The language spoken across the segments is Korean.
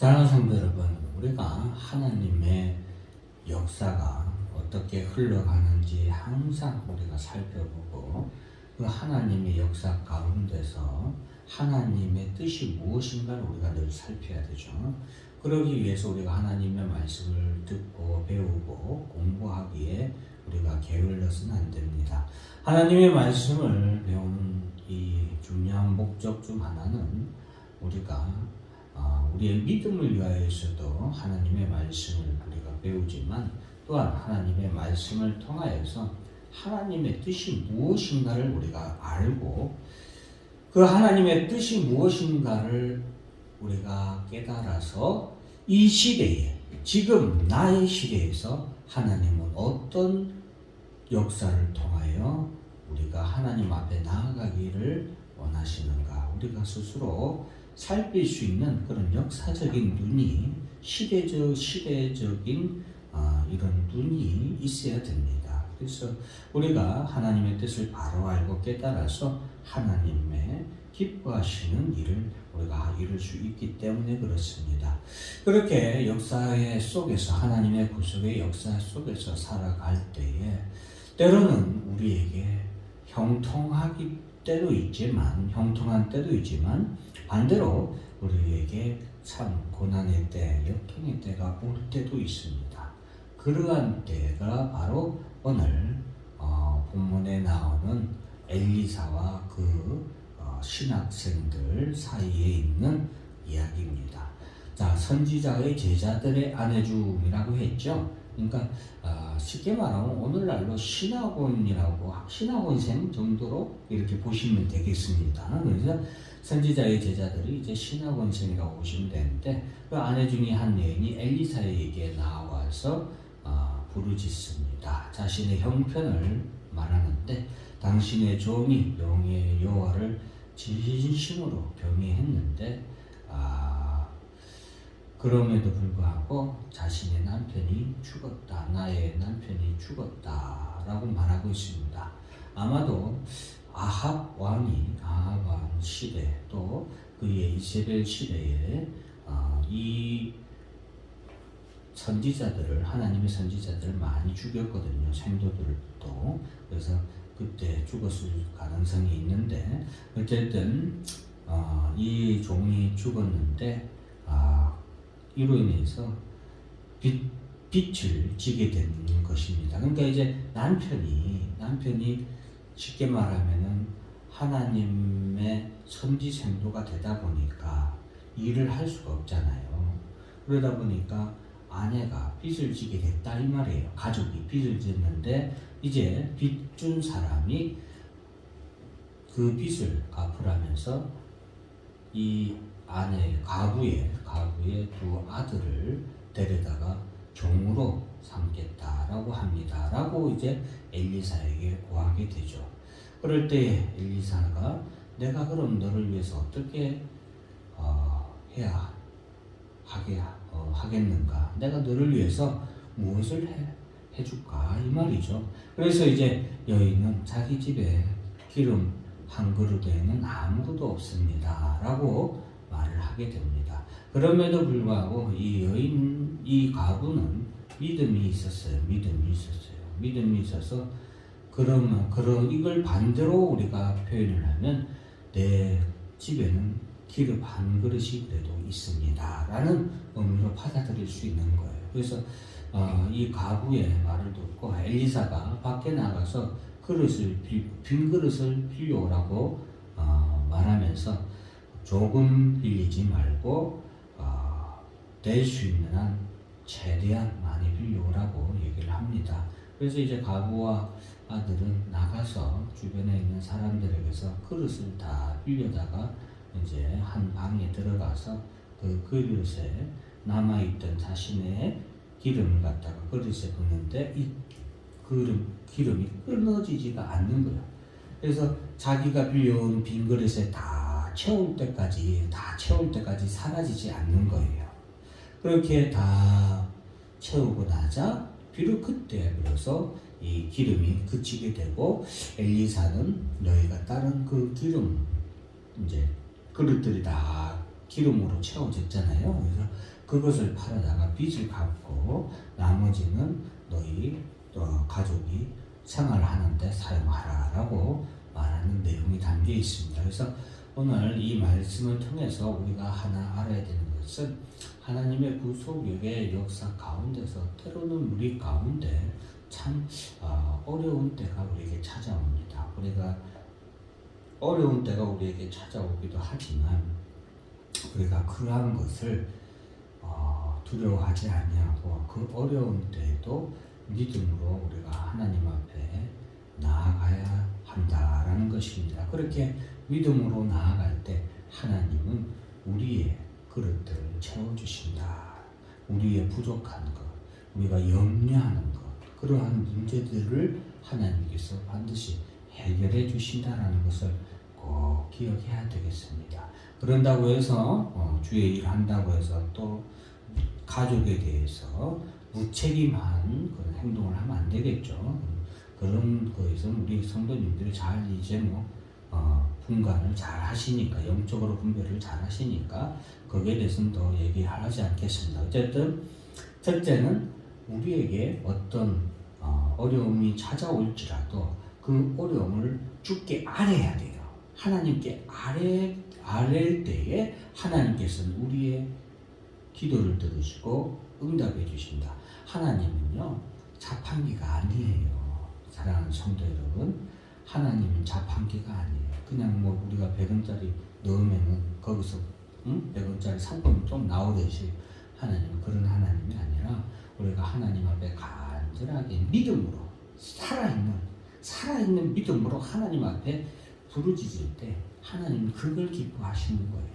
사랑하는 성도 여러분, 우리가 하나님의 역사가 어떻게 흘러가는지 항상 우리가 살펴보고 그 하나님의 역사 가운데서 하나님의 뜻이 무엇인가를 우리가 늘 살펴야 되죠. 그러기 위해서 우리가 하나님의 말씀을 듣고 배우고 공부하기에 우리가 게을러서는 안 됩니다. 하나님의 말씀을 배우는 이 중요한 목적 중 하나는 우리가 아, 우리의 믿음을 위하여서도 하나님의 말씀을 우리가 배우지만 또한 하나님의 말씀을 통하여서 하나님의 뜻이 무엇인가를 우리가 알고 그 하나님의 뜻이 무엇인가를 우리가 깨달아서 이 시대에 지금 나의 시대에서 하나님은 어떤 역사를 통하여 우리가 하나님 앞에 나아가기를 원하시는가 우리가 스스로 살필 수 있는 그런 역사적인 눈이 시대적 시대적인 아, 이런 눈이 있어야 됩니다. 그래서 우리가 하나님의 뜻을 바로 알고 깨달아서 하나님의 기뻐하시는 일을 우리가 이룰 수 있기 때문에 그렇습니다. 그렇게 역사의 속에서 하나님의 구속의 역사 속에서 살아갈 때에 때로는 우리에게 형통하기 때도 있지만 형통한 때도 있지만 반대로 우리에게 참 고난의 때, 역경의 때가 올 때도 있습니다. 그러한 때가 바로 오늘 어, 본문에 나오는 엘리사와 그 어, 신학생들 사이에 있는 이야기입니다. 자, 선지자의 제자들의 안해줌이라고 했죠. 그러니까 어, 쉽게 말하면 오늘날로 신학원이라고 신학원생 정도로 이렇게 보시면 되겠습니다. 그래서 선지자의 제자들이 이제 신학원생이라고 보시면 되는데 그 아내 중에 한 여인이 엘리사에게 나와서 어, 부르짖습니다. 자신의 형편을 말하는데 당신의 종이 영의 여호와를 진심으로 경외했는데 아, 그럼에도 불구하고 죽었다. 나의 남편이 죽었다 라고 말하고 있습니다. 아마도 아합 왕이 아합 왕 시대 또 그의 이세벨 시대에 어, 이 선지자들을 하나님의 선지자들을 많이 죽였거든요. 생도들도 그래서 그때 죽었을 가능성이 있는데 어쨌든 어, 이 종이 죽었는데 아, 이로 인해서 빛, 빛을 지게 된 것입니다. 그러니까 이제 남편이 남편이 쉽게 말하면은 하나님의 선지 생도가 되다 보니까 일을 할 수가 없잖아요. 그러다 보니까 아내가 빚을 지게 됐다 이 말이에요. 가족이 빚을 졌는데 이제 빚 준 사람이 그 빚을 갚으라면서 이 아내 가부의 가부의 두 아들을 데려다가 종으로 삼겠다라고 합니다라고 이제 엘리사에게 고하게 되죠. 그럴 때 엘리사가 내가 그럼 너를 위해서 어떻게 어, 해야 하게 어, 하겠는가? 내가 너를 위해서 무엇을 해, 해줄까 이 말이죠. 그래서 이제 여인은 자기 집에 기름 한 그릇에는 아무것도 없습니다라고 말을 하게 됩니다. 그럼에도 불구하고 이 여인 이 가부는 믿음이 있었어요. 믿음이 있었어요. 믿음이 있어서 그러면 그런 이걸 반대로 우리가 표현을 하면 내 집에는 기름 한 그릇이 그래도 있습니다라는 의미로 받아들일 수 있는 거예요. 그래서 어, 이 가부의 말을 듣고 엘리사가 밖에 나가서 그릇을 빌, 빈 그릇을 빌려오라고 어, 말하면서 조금 빌리지 말고 어, 될 수 있는 한 최대한 많이 빌려오라고 얘기를 합니다. 그래서 이제 가부와 아들은 나가서 주변에 있는 사람들에게서 그릇을 다 빌려다가 이제 한 방에 들어가서 그 그릇에 남아있던 자신의 기름을 갖다가 그릇에 붓는데 이 기름, 기름이 끊어지지가 않는 거예요. 그래서 자기가 빌려온 빈 그릇에 다 채울 때까지, 다 채울 때까지 사라지지 않는 거예요. 그렇게 다 채우고 나자 비록 그때 비로소 이 기름이 그치게 되고 엘리사는 너희가 다른 그 기름 이제 그릇들이 다 기름으로 채워졌잖아요. 그래서 그것을 팔아다가 빚을 갚고 나머지는 너희 어, 가족이 생활하는데 사용하라라고 말하는 내용이 담겨 있습니다. 그래서 오늘 이 말씀을 통해서 우리가 하나 알아야 되는 것은 하나님의 구속의 역사 가운데서 때로는 우리 가운데 참 아, 어려운 때가 우리에게 찾아옵니다. 우리가 어려운 때가 우리에게 찾아오기도 하지만 우리가 그러한 것을 어, 두려워하지 아니하고 그 어려운 때에도 믿음으로 우리가 하나님 앞에 나아가야 한다라는 것입니다. 그렇게 믿음으로 나아갈 때 하나님은 우리의 그릇들을 채워주신다. 우리의 부족한 것, 우리가 염려하는 것, 그러한 문제들을 하나님께서 반드시 해결해 주신다라는 것을 꼭 기억해야 되겠습니다. 그런다고 해서 어, 주의 일 한다고 해서 또 가족에 대해서 무책임한 그런 행동을 하면 안 되겠죠. 그런 거에서 우리 성도님들이 잘 이제 뭐 어, 분간을 잘 하시니까 영적으로 분별을 잘 하시니까 거기에 대해서는 더 얘기하지 않겠습니다. 어쨌든 첫째는 우리에게 어떤 어, 어려움이 찾아올지라도 그 어려움을 주께 아뢰야 돼요. 하나님께 아뢰 아랠 때에 하나님께서는 우리의 기도를 들으시고 응답해 주신다. 하나님은요 자판기가 아니에요. 사랑하는 성도 여러분, 하나님은 자판기가 아니에요. 그냥 뭐 우리가 100원짜리 넣으면은 거기서 응? 100원짜리 상품이 좀 나오듯이 하나님은 그런 하나님이 아니라 우리가 하나님 앞에 간절하게 믿음으로 살아있는 살아있는 믿음으로 하나님 앞에 부르짖을 때 하나님은 그걸 기뻐하시는 거예요.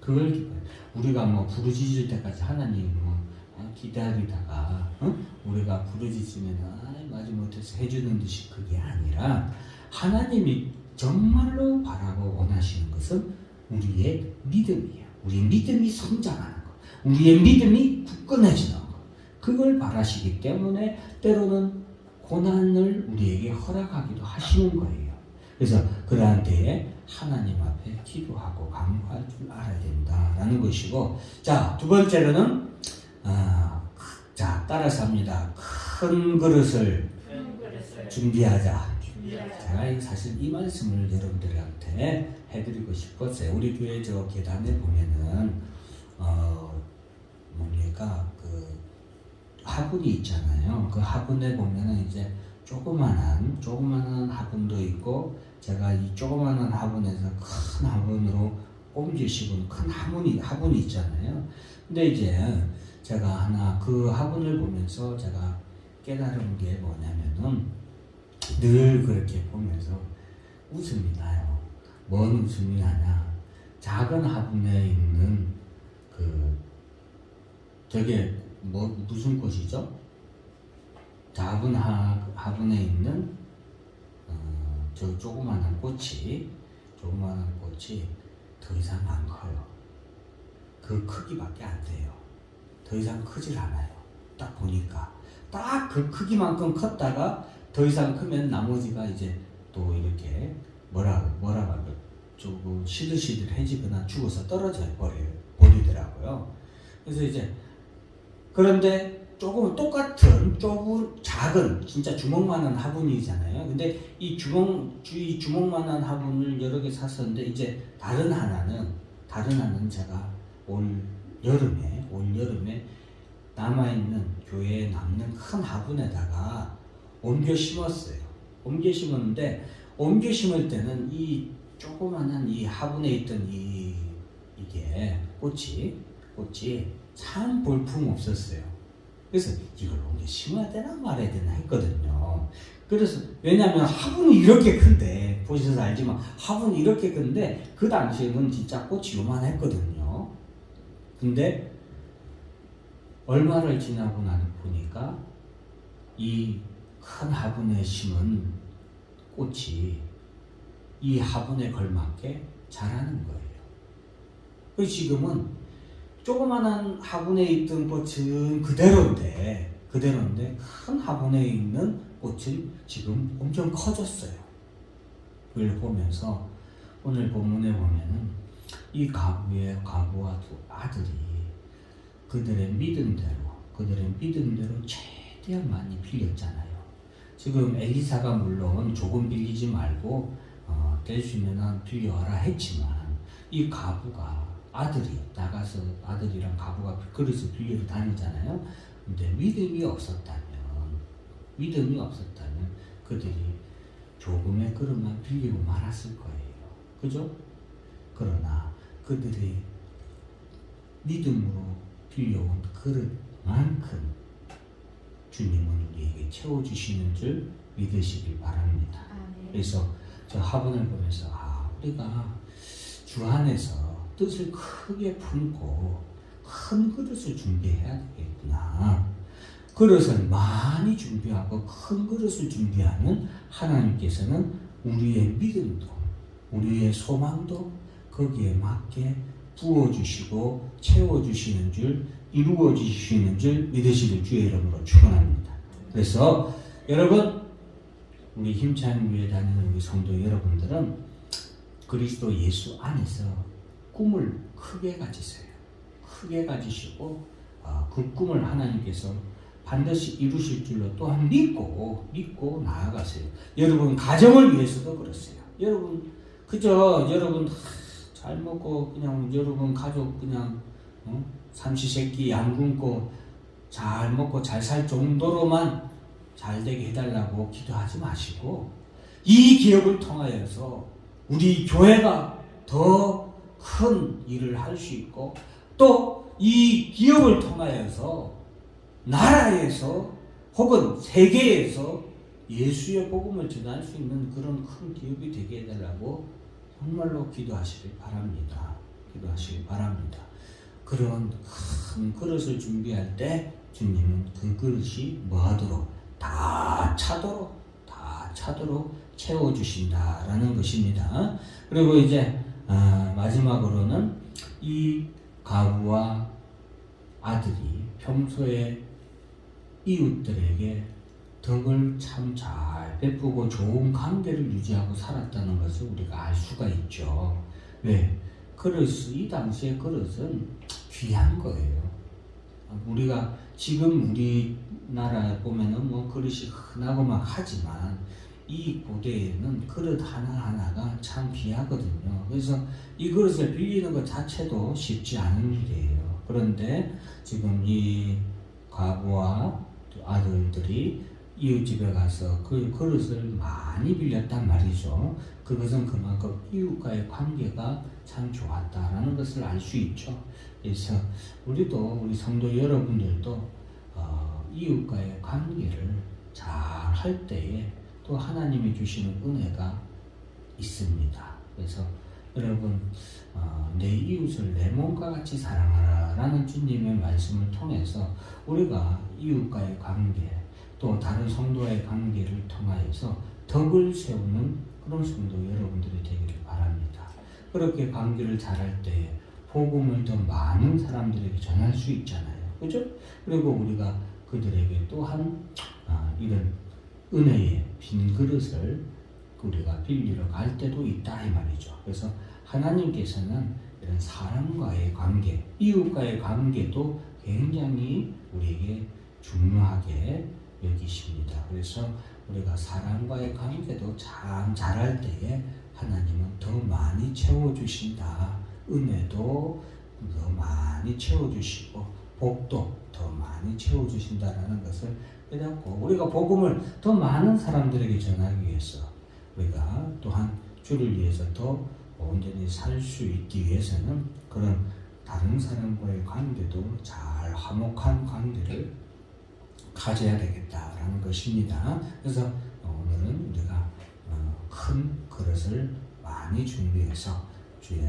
그걸 기뻐. 우리가 뭐 부르짖을 때까지 하나님 뭐 어, 기다리다가 어? 우리가 부르짖으면 아 마지 못해서 해주는 듯이 그게 아니라 하나님이 정말로 바라고 원하시는 것은 우리의 믿음이에요. 우리 믿음이 성장하는 것, 우리의 믿음이 굳건해지는 것, 그걸 바라시기 때문에 때로는 고난을 우리에게 허락하기도 하시는 거예요. 그래서 그러한 때에 하나님 앞에 기도하고 간구할 줄 알아야 된다라는 것이고, 자 두 번째로는 아, 자 따라서 합니다. 큰 그릇을 준비하자. 제가 사실 이 말씀을 여러분들한테 해드리고 싶었어요. 우리 교회 저 계단에 보면은 어 뭡니까 그 화분이 있잖아요. 그 화분에 보면은 이제 조그만한 조그만한 화분도 있고 제가 이 조그만한 화분에서 큰 화분으로 옮기시고 큰 화분이 화분이 있잖아요. 근데 이제 제가 하나 그 화분을 보면서 제가 깨달은 게 뭐냐면은 늘 그렇게 보면서 웃음이 나요. 뭔 웃음이 나냐? 작은 화분에 있는 그 저게 뭐 무슨 꽃이죠? 작은 화, 화분에 있는 어, 저 조그만한 꽃이 조그만한 꽃이 더 이상 안 커요. 그 크기밖에 안 돼요. 더 이상 크질 않아요. 딱 보니까 딱 그 크기만큼 컸다가 더 이상 크면 나머지가 이제 또 이렇게 뭐라 뭐라 하고 조금 시들시들해지거나 죽어서 떨어져 버려요 버리더라고요. 그래서 이제 그런데 조금 똑같은 조금 작은 진짜 주먹만한 화분이잖아요. 근데 이 주먹 이 주먹만한 화분을 여러 개 샀었는데 이제 다른 하나는 다른 하나는 제가 올 여름에 올 여름에 남아 있는 교회에 남는 큰 화분에다가 옮겨 심었어요. 옮겨 심었는데 옮겨 심을 때는 이 조그만한 이 화분에 있던 이 이게 꽃이 꽃이 참 볼품 없었어요. 그래서 이걸 옮겨 심어야 되나 말아야 되나 했거든요. 그래서 왜냐하면 화분이 이렇게 큰데 보셔서 알지만 화분이 이렇게 큰데 그 당시에는 진짜 꽃이 요만했거든요. 근데 얼마를 지나고 나서 보니까 이 큰 화분에 심은 꽃이 이 화분에 걸맞게 자라는 거예요. 그 지금은 조그만한 화분에 있던 꽃은 그대로인데 그대로인데 큰 화분에 있는 꽃은 지금 엄청 커졌어요. 그걸 보면서 오늘 본문에 보면은 이 가부의 가부와 두 아들이 그들의 믿음대로 그들의 믿음대로 최대한 많이 빌렸잖아요. 지금 엘리사가 물론 조금 빌리지 말고 어, 될 수 있는 한 빌려와라 했지만 이 가부가 아들이 나가서 아들이랑 가부가 그릇을 빌리러 다니잖아요. 근데 믿음이 없었다면 믿음이 없었다면 그들이 조금의 그릇만 빌리고 말았을 거예요. 그죠? 그러나 그들이 믿음으로 빌려온 그릇만큼 주님은 우리에게 채워주시는 줄 믿으시길 바랍니다. 아멘. 그래서 저 화분을 보면서 아 우리가 주 안에서 뜻을 크게 품고 큰 그릇을 준비해야 되겠구나. 그릇을 많이 준비하고 큰 그릇을 준비하는 하나님께서는 우리의 믿음도 우리의 소망도 거기에 맞게 부어주시고 채워주시는 줄 이루어주시는 줄 믿으시길 주의 이름으로 축원합니다. 그래서 여러분 우리 힘찬 교회 다니는 우리 성도 여러분들은 그리스도 예수 안에서 꿈을 크게 가지세요. 크게 가지시고 아, 그 꿈을 하나님께서 반드시 이루실 줄로 또한 믿고 믿고 나아가세요. 여러분 가정을 위해서도 그렇어요. 여러분 그저 여러분 하, 잘 먹고 그냥 여러분 가족 그냥 어? 삼시세끼 양 굶고 잘 먹고 잘 살 정도로만 잘 되게 해달라고 기도하지 마시고 이 기업을 통하여서 우리 교회가 더 큰 일을 할 수 있고 또 이 기업을 통하여서 나라에서 혹은 세계에서 예수의 복음을 전할 수 있는 그런 큰 기업이 되게 해달라고 정말로 기도하시길 바랍니다. 기도하시길 바랍니다. 그런 큰 그릇을 준비할 때 주님은 그 그릇이 뭐하도록 다 차도록 다 차도록 채워주신다라는 것입니다. 그리고 이제 아, 마지막으로는 이 가부와 아들이 평소에 이웃들에게 덕을 참잘 베푸고 좋은 관계를 유지하고 살았다는 것을 우리가 알 수가 있죠. 왜? 그릇, 이 당시의 그릇은 귀한 거예요. 우리가 지금 우리나라 보면은 뭐 그릇이 흔하고 막 하지만 이 고대에는 그릇 하나하나가 참 귀하거든요. 그래서 이 그릇을 빌리는 것 자체도 쉽지 않은 일이에요. 그런데 지금 이 과부와 또 아들들이 이웃집에 가서 그 그릇을 많이 빌렸단 말이죠. 그것은 그만큼 이웃과의 관계가 참 좋았다라는 것을 알 수 있죠. 그래서 우리도 우리 성도 여러분들도 어, 이웃과의 관계를 잘 할 때에 또 하나님이 주시는 은혜가 있습니다. 그래서 여러분 어, 내 이웃을 내 몸과 같이 사랑하라라는 주님의 말씀을 통해서 우리가 이웃과의 관계 또 다른 성도와의 관계를 통하여서 덕을 세우는 그런 성도 여러분들이 되기를 바랍니다. 그렇게 관계를 잘할 때 복음을 더 많은 사람들에게 전할 수 있잖아요. 그죠? 그리고 우리가 그들에게 또한 아, 이런 은혜의 빈 그릇을 우리가 빌리러 갈 때도 있다 이 말이죠. 그래서 하나님께서는 이런 사람과의 관계, 이웃과의 관계도 굉장히 우리에게 중요하게 여기십니다. 그래서 우리가 사람과의 관계도 참 잘할 때에 하나님은 더 많이 채워주신다. 은혜도 더 많이 채워주시고 복도 더 많이 채워주신다라는 것을 깨닫고 우리가 복음을 더 많은 사람들에게 전하기 위해서 우리가 또한 주를 위해서 더 온전히 살 수 있기 위해서는 그런 다른 사람과의 관계도 잘 화목한 관계를 가져야 되겠다라는 것입니다. 그래서 오늘은 우리가 어, 큰 그릇을 많이 준비해서 주의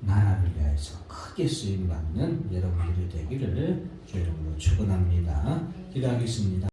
나라를 위해서 크게 쓰임 받는 여러분들이 되기를 주의 이름으로 축원합니다. 기도하겠습니다.